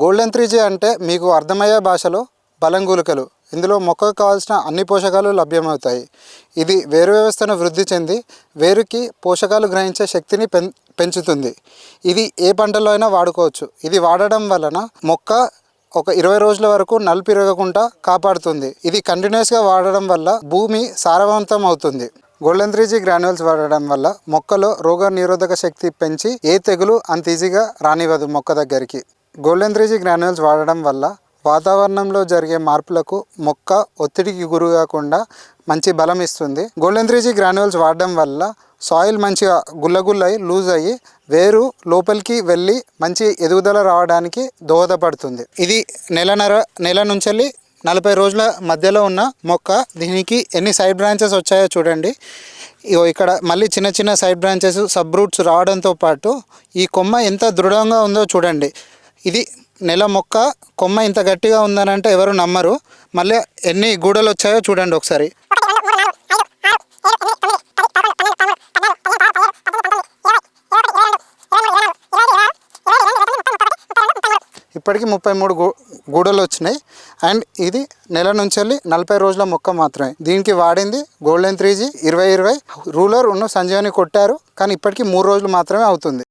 Golden three G అంటే మీకు అర్థమయ్యే భాషలో బలంగులికలు. ఇందులో మొక్కకు కావాల్సిన అన్ని పోషకాలు లభ్యమవుతాయి. ఇది వేరు వ్యవస్థను వృద్ధి చెంది వేరుకి పోషకాలు గ్రహించే శక్తిని పెం పెంచుతుంది. ఇది ఏ పంటలో అయినా వాడుకోవచ్చు. ఇది వాడడం వలన మొక్క ఒక ఇరవై రోజుల వరకు నలుపు ఇరగకుండా కాపాడుతుంది. ఇది కంటిన్యూస్గా వాడడం వల్ల భూమి సారవంతం అవుతుంది. గోల్డెన్ త్రీ జీ గ్రాన్యువల్స్ వాడడం వల్ల మొక్కలో రోగ నిరోధక శక్తి పెంచి ఏ తెగులు అంత ఈజీగా రానివ్వదు మొక్క దగ్గరికి. గోల్డెన్ త్రీ జీ వాడడం వల్ల వాతావరణంలో జరిగే మార్పులకు మొక్క ఒత్తిడికి గురి కాకుండా మంచి బలం ఇస్తుంది. గోల్డెన్ త్రీ జీ వాడడం వల్ల సాయిల్ మంచిగా గుల్లగుల్లై లూజ్ అయ్యి వేరు లోపలికి వెళ్ళి మంచి ఎదుగుదల రావడానికి దోహదపడుతుంది. ఇది నెలన్నర నెల నుంచి నలభై రోజుల మధ్యలో ఉన్న మొక్క. దీనికి ఎన్ని సైడ్ బ్రాంచెస్ వచ్చాయో చూడండి. ఇగో ఇక్కడ మళ్ళీ చిన్న చిన్న సైడ్ బ్రాంచెస్ సబ్ రూట్స్ రావడంతో పాటు ఈ కొమ్మ ఎంత దృఢంగా ఉందో చూడండి. ఇది నెల మొక్క కొమ్మ ఇంత గట్టిగా ఉందని అంటే ఎవరు నమ్మరు. మళ్ళీ ఎన్ని గూడలు వచ్చాయో చూడండి ఒకసారి. ఇప్పటికి ముప్పై మూడు గూడలు వచ్చినాయి. అండ్ ఇది నెల నుంచి వెళ్ళి నలభై రోజుల మొక్క మాత్రమే. దీనికి వాడింది గోల్డెన్ త్రీ జీ ఇరవై ఇరవై రూలర్ ఉన్న సంజీవని కొట్టారు. కానీ ఇప్పటికీ మూడు రోజులు మాత్రమే అవుతుంది.